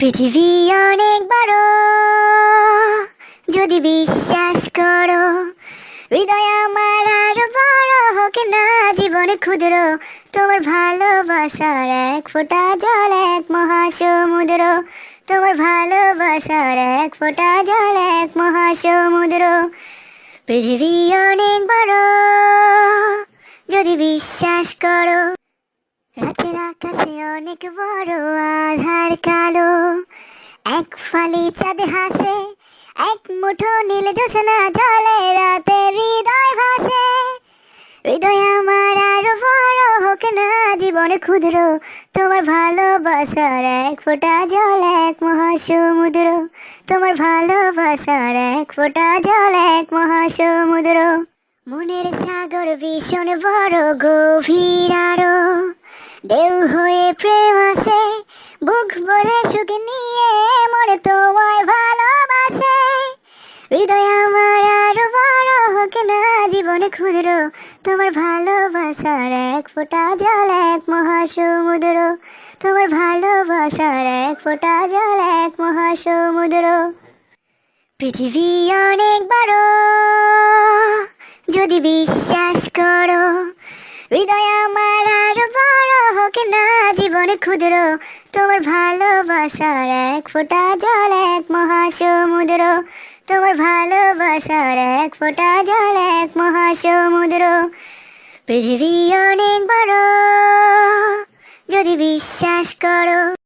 পৃথিবী অনেক বড়। যদি বিশ্বাস করো, হৃদয় আমার আরও বড় হোক না, জীবনে ক্ষুদ্র, তোমার ভালোবাসার এক ফোঁটা জল, এক মহাসমুদ্র। তোমার ভালোবাসার এক ফোঁটা জল, এক মহাসমুদ্র। পৃথিবী অনেক বড়। যদি বিশ্বাস করো, রাতের আকাশে অনেক বড় আধার এক ফালি চাঁদ হাসে, এক মুঠো নীল জোছনা জলে রাতে হৃদয় ভাসে। হৃদয় আমার আরও বড় হোক না, জীবনে ক্ষুদ্র, তোমার ভালোবাসার এক ফোঁটা জল, এক মহাসমুদ্র। তোমার ভালোবাসার এক ফোঁটা জল, এক মহাসমুদ্র। মনের সাগর ভীষণ বড়, গভীর আরও দেউ হয়ে প্রেম আসে বুক ভরে সুখ নিয়ে মনে তোমায় ভালোবাসে। হৃদয় আমার আরও বড় হোক না, জীবনে ক্ষুদ্র। তোমার ভালোবাসার এক ফোঁটা জল, এক মহাসমুদ্র। তোমার ভালোবাসার এক ফোঁটা জল, এক মহাসমুদ্র। পৃথিবী অনেক বড়, যদি বিশ্বাস করো। হৃদয় আমার আরও জীবনে ক্ষুদ্র, তোমার ভালোবাসার এক ফোঁটা জল, এক মহাসমুদ্র। তোমার ভালোবাসার এক ফোঁটা জল, এক মহাসমুদ্র। পৃথিবী অনেক বড়, যদি বিশ্বাস করো।